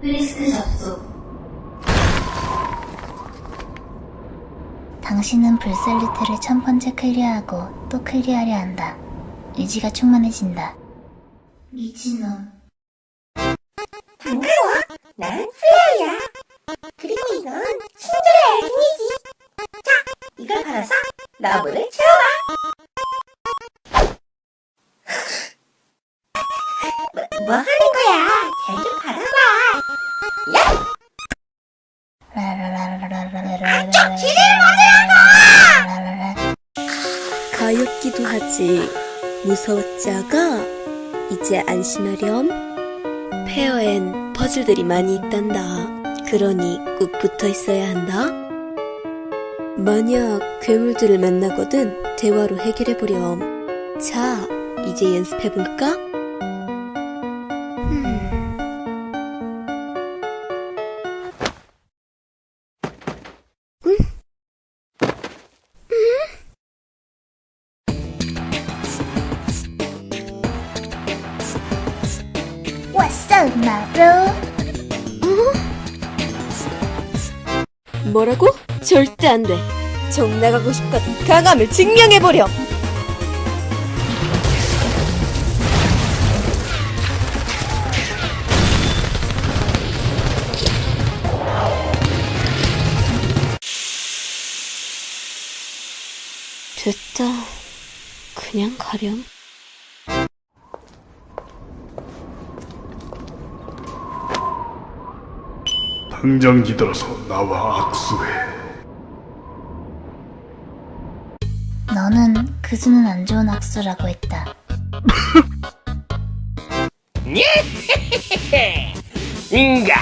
프리스크 접속. 당신은 불살루트를 천 번째 클리어하고 또 클리어하려 한다. 의지가 충만해진다. 미친놈. 반가워. 난 플레이야. 그리고 이건 친절의 알갱이지. 자, 이걸 받아서 러브를 채워봐. 무서웠지 아가? 이제 안심하렴. 페어엔 퍼즐들이 많이 있단다. 그러니 꾹 붙어 있어야 한다. 만약 괴물들을 만나거든 대화로 해결해보렴. 자, 이제 연습해볼까? 뭐라고? 절대 안 돼. 정 나가고 싶거든. 강함을 증명해보렴. 됐다. 그냥 가렴. 당장 기다려서 나와 악수해. 너는 그 수는 안 좋은 악수라고 했다. 인간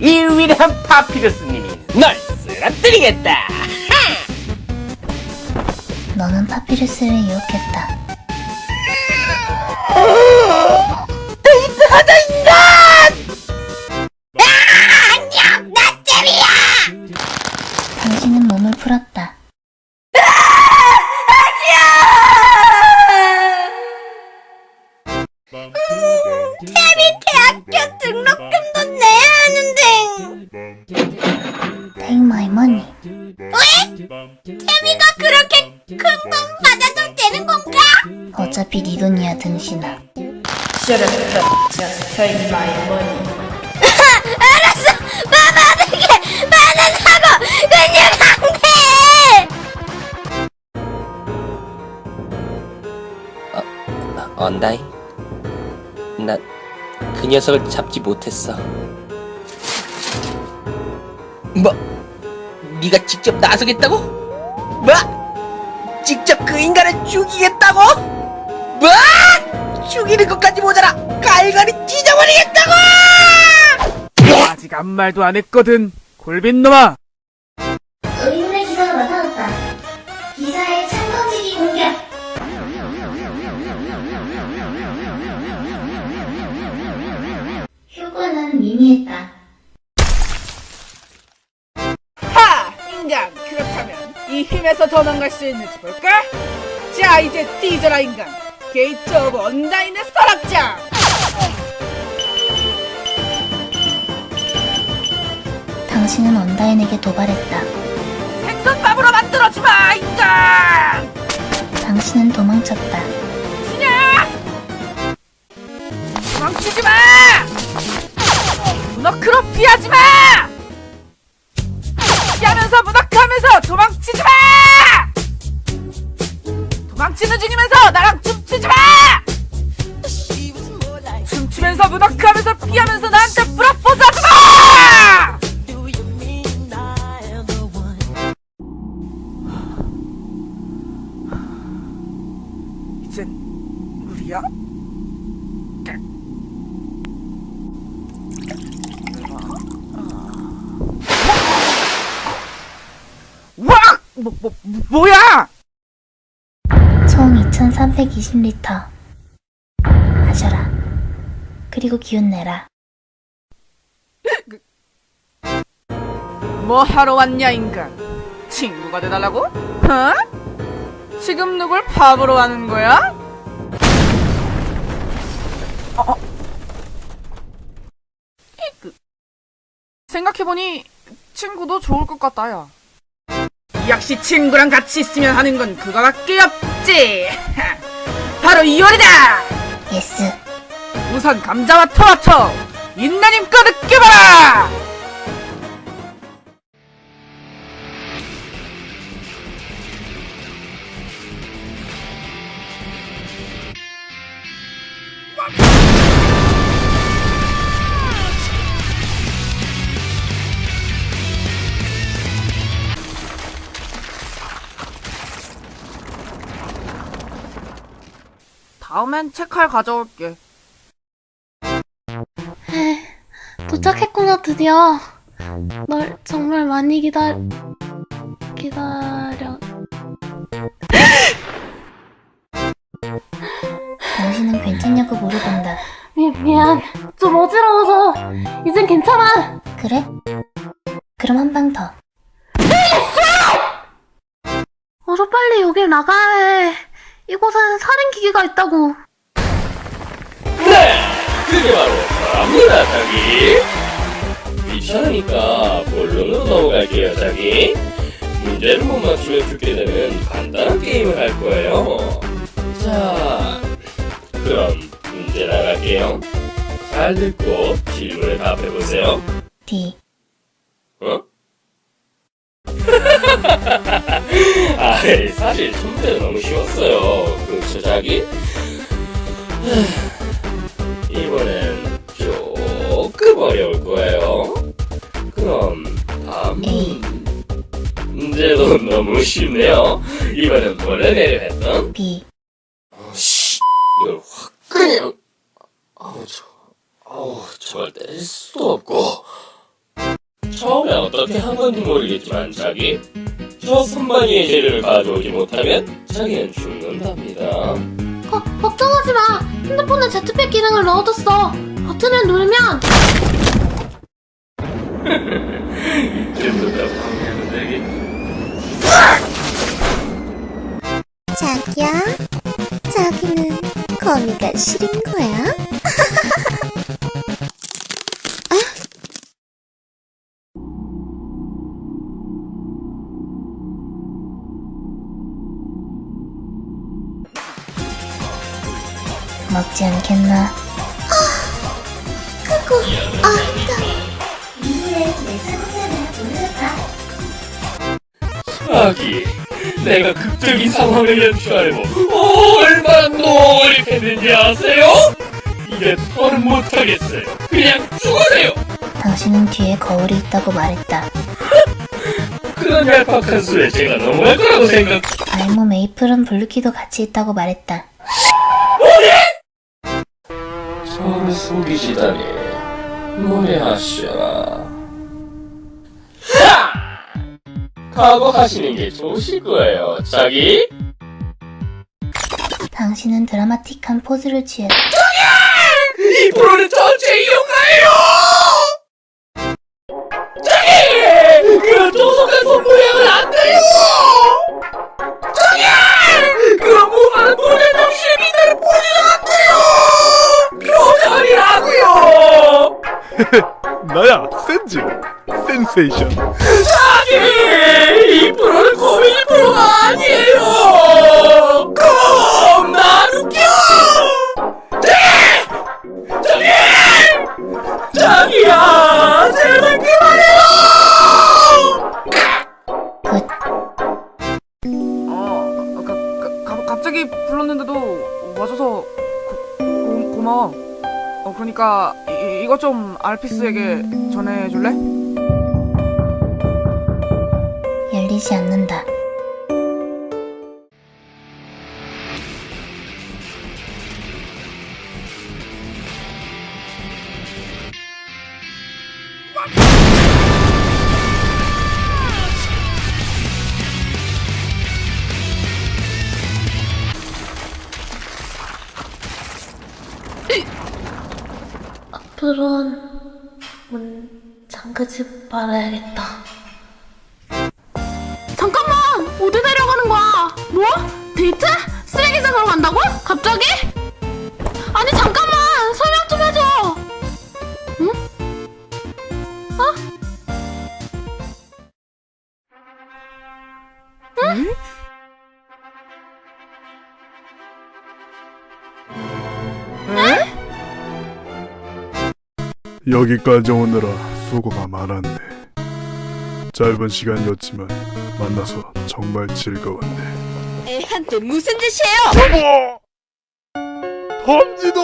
이 위대한 파피루스님이 널 쓰러뜨리겠다 너는 파피루스를 유혹했다. 태미가 그렇게 큰 돈 받아도 되는 건가? 어차피 네 돈이야, 등신아. 알았어. 마마에게 반환하고 그냥 안 돼. 언다이 나그 녀석을 잡지 못했어 뭐? 네가 직접 나서겠다고? 뭐? 직접 그 인간을 죽이겠다고? 뭐? 죽이는 것까지 모자라 갈갈이 찢어버리겠다고! 아직 아무 말도 안 했거든. 골빈놈아! 의문의 기사가 나타났다. 기사의 창던지기 공격. 효과는 미미했다. 이 힘에서 도망갈 수 있는지 볼까? 자, 이제 뒤져라, 인간! 게이트 오브 언다인의 서랍장! 당신은 언다인에게 도발했다. 생선밥으로 만들어주마, 인간! 당신은 도망쳤다. 도망치지 마! 문어크로 피하지 마! 이젠 우리야? 와! 뭐, 뭐, 뭐야! 총 2320리터. 마셔라. 그리고 기운 내라. 뭐 하러 왔냐, 인간? 친구가 돼달라고? 어? 지금 누굴 밥으로 하는 거야? 어, 어. 생각해보니 친구도 좋을 것 같다, 야. 역시 친구랑 같이 있으면 하는 건 그거밖에 없지. 바로 이월이다! 예스. 우선 감자와 토마토! 인나님 거 느껴봐라! 다음엔 책칼 가져올게. 도착했구나 드디어 널 정말 많이 기다 기다려 당신은 괜찮냐고 물어본다. 미, 미안 좀 어지러워서 이젠 괜찮아 그래? 그럼 한 방 더. 어서 빨리 여길 나가야 해 이곳엔 살인 기계가 있다고 그게 바로 바랍니다, 자기. 귀찮으니까 본론으로 넘어갈게요, 자기. 문제를 못 맞추면 죽게 되는 간단한 게임을 할 거예요. 자, 그럼 문제 나갈게요. 잘 듣고 질문을 답해보세요. D. 어? 아, 사실 첫 문제는 너무 쉬웠어요. 그렇죠, 자기? 이번엔 조금 어려울 거예요. 그럼 다음 A. 문제도 너무 쉽네요. 이번엔 원래 내려 했던 B. 씨, 이걸 확 그냥 아우 저 아우 저걸 때릴 수도 없고 어떻게 한 건지 모르겠지만 자기 저 선반위의 재료를 가져오지 못하면 자기는 죽는답니다. 거, 걱정하지 마. 핸드폰에 제트팩 기능을 넣어뒀어. 버튼을 누르면 되겠 자기야, 자기는 거미가 싫은 거야? 먹지 않겠나? 자기 내가 극적인 상황을 연출하려고 얼마나 노력했는지 아세요? 이제 더는 못하겠어요. 그냥 죽으세요. 당신은 뒤에 거울이 있다고 말했다. 그런 얄팍한 수에 제가 넘어갈 거라고 생각. 알모 메이플은 블루키도 같이 있다고 말했다. 저를 속이시다니 무례하셔라. 각오하시는 게 좋으실 거예요, 자기. 당신은 드라마틱한 포즈를 취했다. 이 프로는 전체 이용가예요! 자기! 그런 조속한 손모양은 안 돼요! 나야 센즈 센세이션 자기! 이 프로는 코미디 프로가 아니에요! 좀 알피스에게 전해줄래? 열리지 않는다. 앞으로는 문 잠그지 말아야겠다 잠깐만 어디 내려가는 거야 뭐? 데이트? 쓰레기장 으로 간다고? 갑자기? 여기까지 오느라 수고가 많았네. 짧은 시간이었지만 만나서 정말 즐거웠네. 애한테 무슨 짓이에요? 덤지도!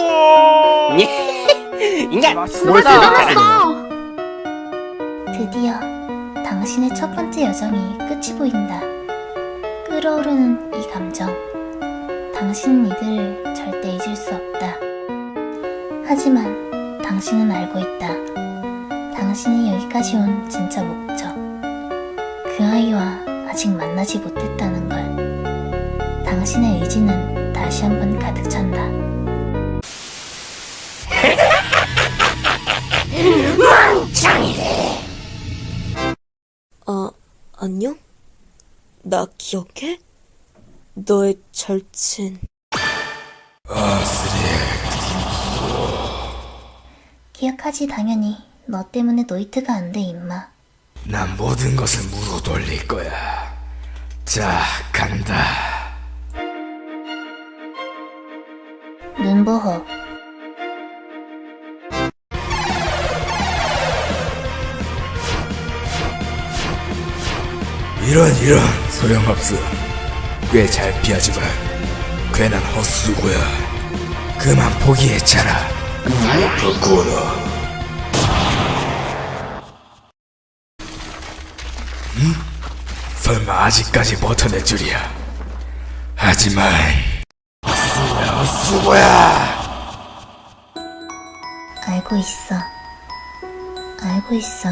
인간 정말 대단했어. 드디어 당신의 첫 번째 여정이 끝이 보인다. 끓어오르는 이 감정. 당신은 이들을 절대 잊을 수 없다. 하지만 당신은 알고 있다. 당신이 여기까지 온 진짜 목적. 그 아이와 아직 만나지 못했다는 걸. 당신의 의지는 다시 한번 가득 찬다. 아, 안녕? 나 기억해? 너의 절친. 기억하지 당연히. 너 때문에 노이트가 안 돼, 임마. 난 모든 것을 무로 돌릴 거야. 자, 간다. 눈보호. 이런 이런 소용없어. 꽤 잘 피하지만 괜한 헛수고야. 그만 포기했잖 아. 부끄러. 응? 설마 아직까지 버텨낼 줄이야. 하지만 헛수고야, 헛수고야. 알고 있어. 알고 있어.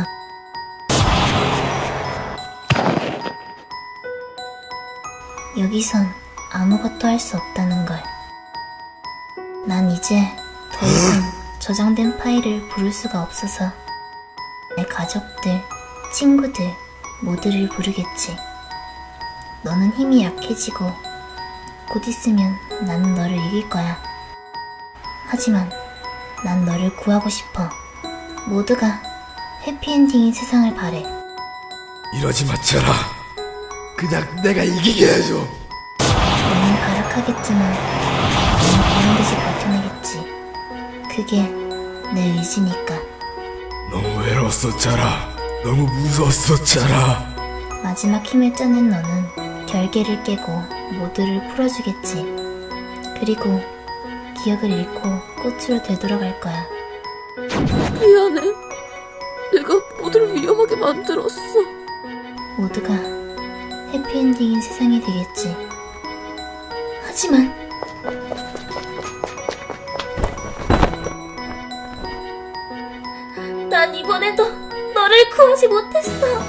여기선 아무것도 할 수 없다는 걸. 난 이제 더 이상 저장된 파일을 부를 수가 없어서 내 가족들, 친구들 모두를 부르겠지. 너는 힘이 약해지고 곧 있으면 나는 너를 이길 거야. 하지만 난 너를 구하고 싶어. 모두가 해피엔딩인 세상을 바래. 이러지 마쳐라. 그냥 내가 이기게 해줘. 너는 나는 보는 듯이 버텨내겠지. 그게 내 의지니까. 너무 외로웠었잖아. 너무 무서웠었잖아. 마지막 힘을 짜낸 너는 결계를 깨고 모두를 풀어주겠지. 그리고 기억을 잃고 꽃으로 되돌아갈 거야. 미안해. 내가 모두를 위험하게 만들었어. 모두가 해피엔딩인 세상이 되겠지. 하지만 난 이번에도 너를 구하지 못했어.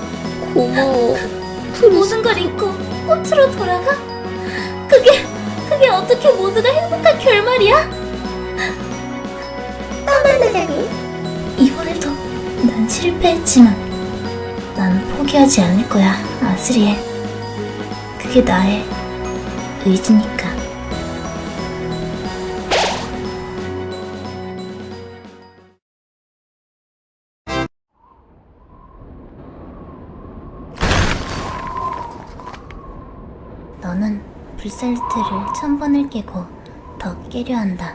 고마워. 모든 걸 잃고 꽃으로 돌아가? 그게 그게 어떻게 모두가 행복한 결말이야? 또 만나자고. 이번에도 난 실패했지만 난 포기하지 않을 거야, 아스리에. 그게 나의 의지니까. 너는 불살트를 천 번을 깨고 더 깨려 한다.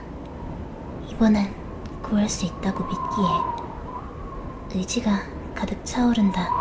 이번엔 구할 수 있다고 믿기에 의지가 가득 차오른다.